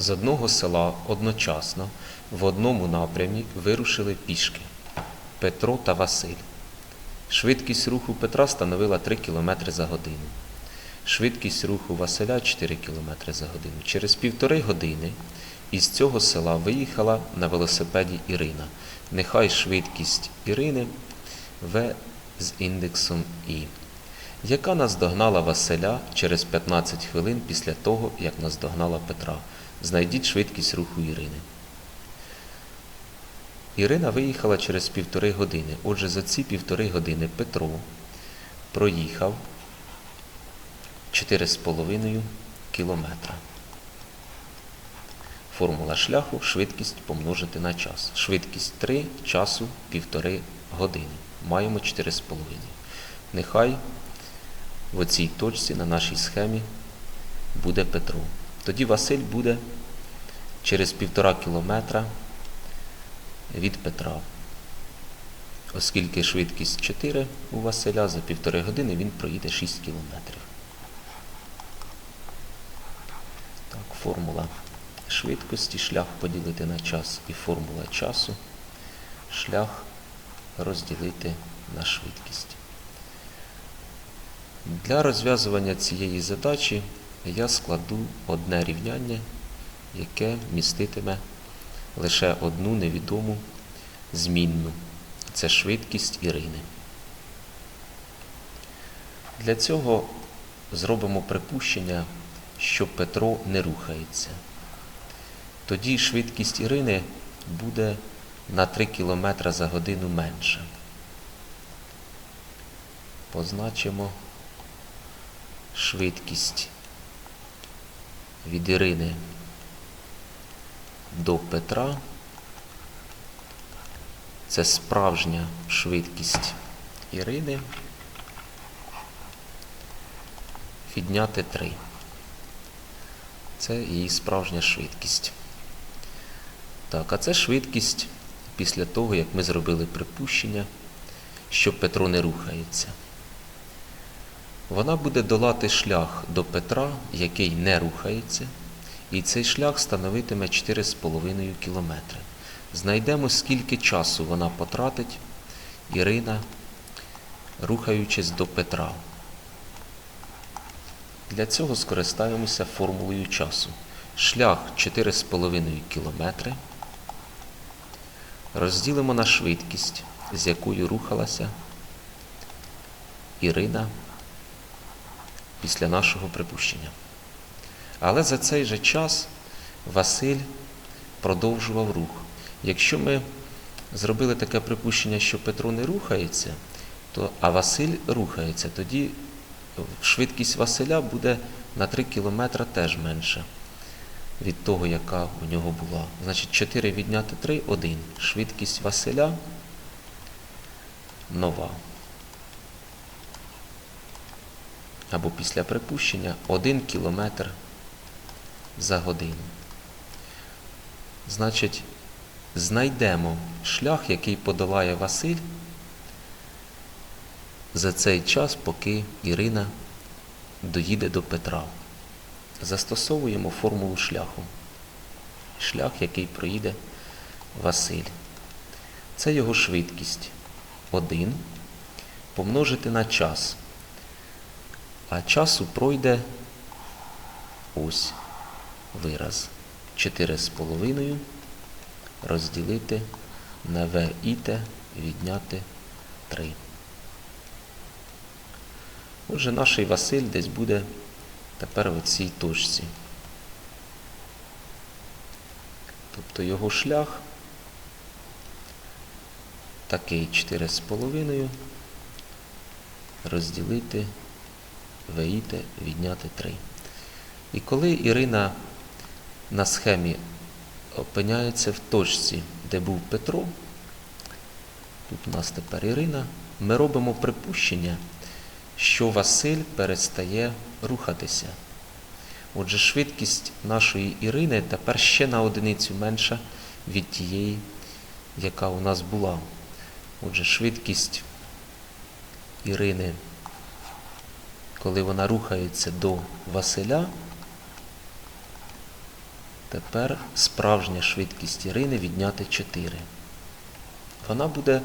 З одного села одночасно в одному напрямі вирушили пішки Петро та Василь. Швидкість руху Петра становила 3 км за годину. Швидкість руху Василя 4 км за годину. Через півтори години із цього села виїхала на велосипеді Ірина. Нехай швидкість Ірини В з індексом І, яка наздогнала Василя через 15 хвилин після того, як наздогнала Петра. Знайдіть швидкість руху Ірини. Ірина виїхала через півтори години. Отже, за ці півтори години Петро проїхав 4,5 кілометра. Формула шляху швидкість помножити на час. Швидкість 3 часу 1,5 години. Маємо 4,5. Нехай в оцій точці на нашій схемі буде Петро. Тоді Василь буде через півтора кілометра від Петра. Оскільки швидкість 4 у Василя, за півтори години він проїде 6 кілометрів. Так, формула швидкості, шлях поділити на час і формула часу, шлях розділити на швидкість. Для розв'язування цієї задачі я складу одне рівняння, яке міститиме лише одну невідому змінну. Це швидкість Ірини. Для цього зробимо припущення, що Петро не рухається. Тоді швидкість Ірини буде на 3 км за годину менша. Позначимо швидкість від Ірини до Петра. Це справжня швидкість Ірини. Відняти 3. Це її справжня швидкість. Так, а це швидкість після того, як ми зробили припущення, що Петро не рухається. Вона буде долати шлях до Петра, який не рухається, і цей шлях становитиме 4,5 кілометри. Знайдемо, скільки часу вона потратить, Ірина, рухаючись до Петра. Для цього скористаємося формулою часу. Шлях 4,5 кілометри. Розділимо на швидкість, з якою рухалася Ірина після нашого припущення. Але за цей же час Василь продовжував рух. Якщо ми зробили таке припущення, що Петро не рухається, то, а Василь рухається, тоді швидкість Василя буде на 3 кілометри теж менша від того, яка у нього була. Значить, 4 відняти 3 1. Швидкість Василя нова. Або після припущення 1 кілометр за годину. Значить, знайдемо шлях, який подолає Василь за цей час, поки Ірина доїде до Петра. Застосовуємо формулу шляху. Шлях, який проїде Василь. Це його швидкість 1 помножити на час. А часу пройде ось вираз. 4,5 розділити на В і Т відняти 3. Отже, наш Василь десь буде тепер в цій точці. Тобто його шлях такий 4,5 розділити ВІТ відняти 3. І коли Ірина на схемі опиняється в точці, де був Петро, тут у нас тепер Ірина, ми робимо припущення, що Василь перестає рухатися. Отже, швидкість нашої Ірини тепер ще на одиницю менша від тієї, яка у нас була. Отже, швидкість Ірини, коли вона рухається до Василя, Тепер справжня швидкість Ірини відняти 4. Вона буде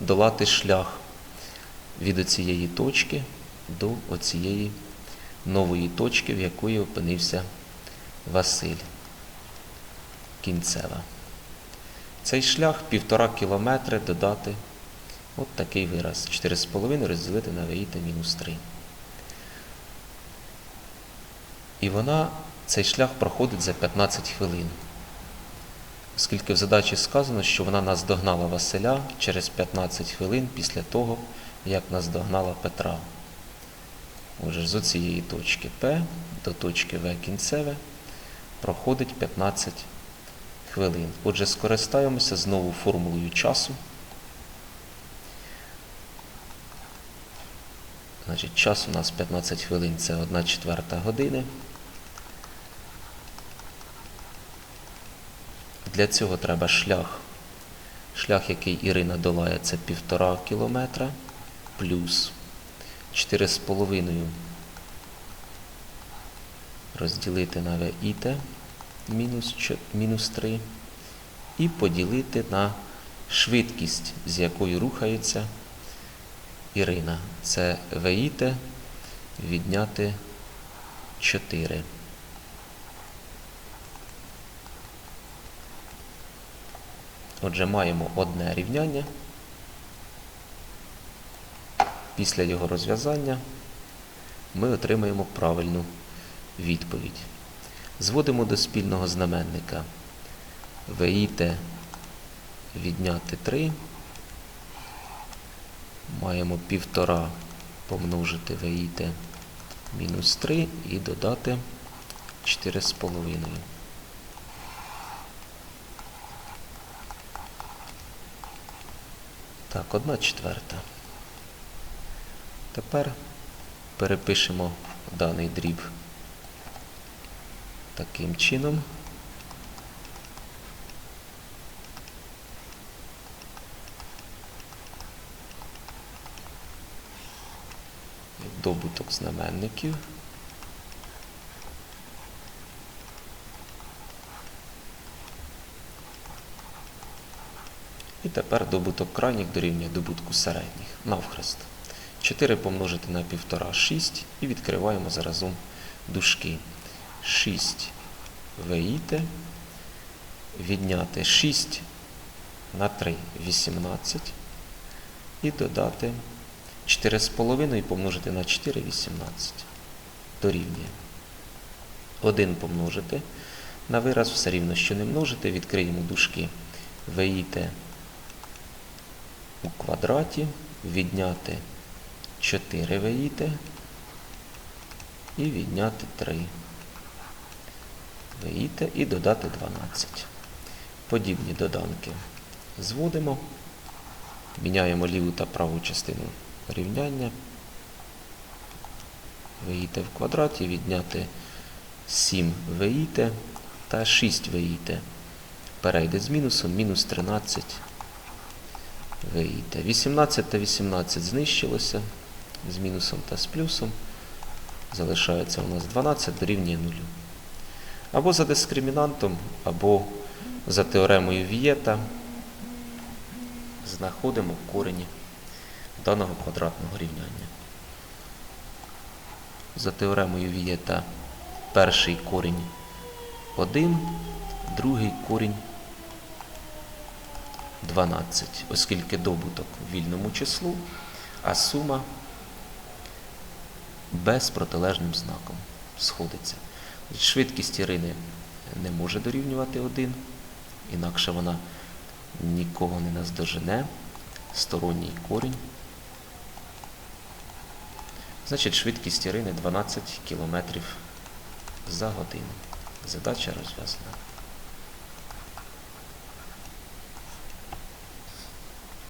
долати шлях від оцієї точки до оцієї нової точки, в якої опинився Василь. Кінцева. Цей шлях півтора кілометри додати от такий вираз. 4,5 розділити на ВІТ мінус 3. І вона цей шлях проходить за 15 хвилин. Оскільки в задачі сказано, що вона наздогнала Василя через 15 хвилин після того, як наздогнала Петра. Отже, з цієї точки П до точки В кінцеве проходить 15 хвилин. Отже, скористаємося знову формулою часу. Значить, час у нас 15 хвилин це 1 четверта години. Для цього треба шлях. Шлях, який Ірина долає, це півтора кілометра плюс 4,5 розділити на ВІТ мінус, 3 і поділити на швидкість, з якою рухається Ірина. Це ВІТ відняти 4. Отже, маємо одне рівняння. Після його розв'язання ми отримаємо правильну відповідь. Зводимо до спільного знаменника ВІТ відняти 3. Маємо півтора помножити ВІТ мінус 3 і додати 4,5. Так, одна четверта. Тепер перепишемо даний дріб таким чином. Добуток знаменників. І тепер добуток крайніх дорівнює добутку середніх навхрест. 4 помножити на 1,5 – 6 і відкриваємо заразом дужки. 6 ВІТ відняти 6 на 3 – 18 і додати 4,5 і помножити на 4 – 18. Дорівнює. 1 помножити на вираз все рівно, що не множити, відкриємо дужки. ВІТ у квадраті відняти 4 ВІТ і відняти 3 ВІТ і додати 12. Подібні доданки зводимо, міняємо ліву та праву частину рівняння. ВІТ в квадраті відняти 7 ВІТ та 6 ВІТ. Перейде з мінусом, мінус 13 ВІТ. 18 та 18 знищилося з мінусом та з плюсом. Залишається у нас 12 дорівнює 0. Або за дискримінантом, або за теоремою Вієта знаходимо корені даного квадратного рівняння. За теоремою Вієта перший корінь 1, другий корінь 12, оскільки добуток в вільному числу, а сума без протилежним знаком сходиться. Швидкість Ірини не може дорівнювати 1, інакше вона нікого не наздожене. Сторонній корінь. Значить, швидкість Ірини 12 км за годину. Задача розв'язана.